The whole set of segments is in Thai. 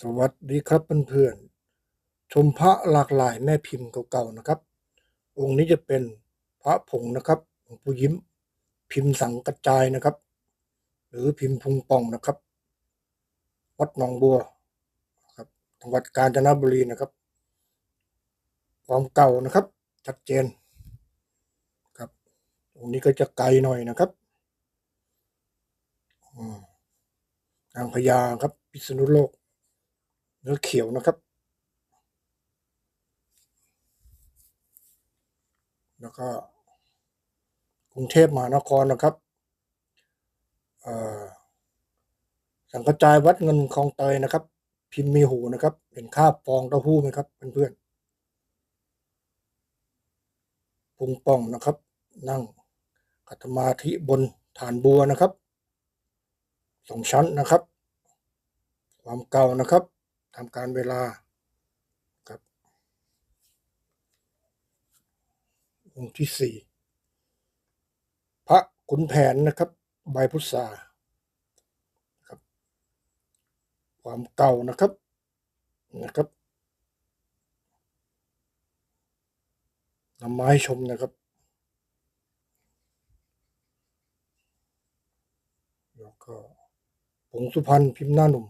สวัสดีครับเพื่อนๆชมพระหลากหลายแม่พิมพ์เก่าๆนะครับ องค์นี้จะเป็นพระผงนะครับหลวงปู่ยิ้ม พิมพ์สังกระจายนะครับ หรือพิมพ์พุงป่องนะครับ วัดหนองบัวครับจังหวัดกาญจนบุรีนะครับ ความเก่านะครับ ชัดเจนครับองค์นี้ก็จะไกลหน่อยนะครับอืมนางพญาครับ พิษณุโลก เนื้อเขียวนะครับ แล้วก็กรุงเทพมหานครนะครับสังกระจายวัดเงินคลองเตยนะครับ พิมพ์มีหูนะครับ เป็นค่าบฟองเต้าหู้ไหมครับเพื่อนๆพุงป่องนะครับ นั่งขัดสมาธิบนฐานบัวนะครับสองชั้นนะครับ ความเก่านะครับ ทำการเวลาครับ องค์ที่สี่พระขุนแผนนะครับ ใบพุทราครับ ความเก่านะครับนะครับนำมาให้ชมนะครับแล้วก็ผงสุพรรณพิมพ์หน้าหนุ่ม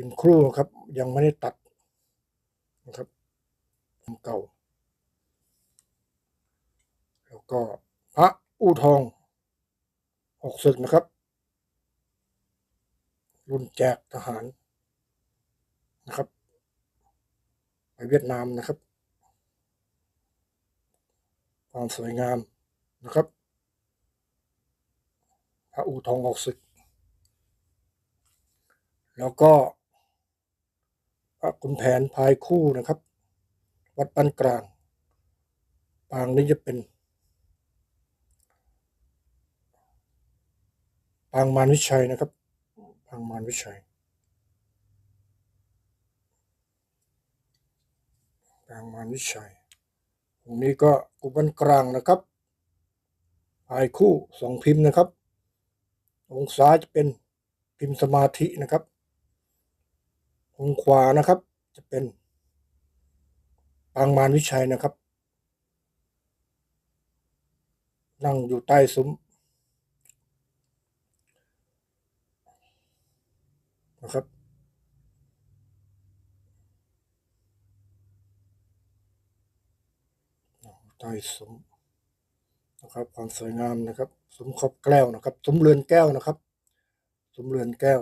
พิมพ์ครู่ครับ ยังไม่ได้ตัดนะครับเก่า แล้วก็พระอู่ทองหกศึกนะครับ รุ่นแจกทหารนะครับ ไปเวียดนามนะครับ ความสวยงามนะครับ พระอู่ทองหกศึก แล้วก็ พระขุนแผนพายคู่นะครับ วัดปันกลาง ปางนี้จะเป็น ปางมารวิชัยนะครับ ปางมารวิชัย ปางมารวิชัยตรงนี้ก็กุบันกลางนะครับพายคู่สองพิมพ์นะครับ องค์ซ้าจะเป็นพิมพ์สมาธินะครับ องขวานะครับ จะเป็นปางมารวิชัยนะครับ นั่งอยู่ใต้ซุ้มนะครับใต้ซุ้มนะครับ ความสวยงามนะครับซุ้มครอบแก้วนะครับซุ้มเรือนแก้วนะครับซุ้มเรือนแก้ว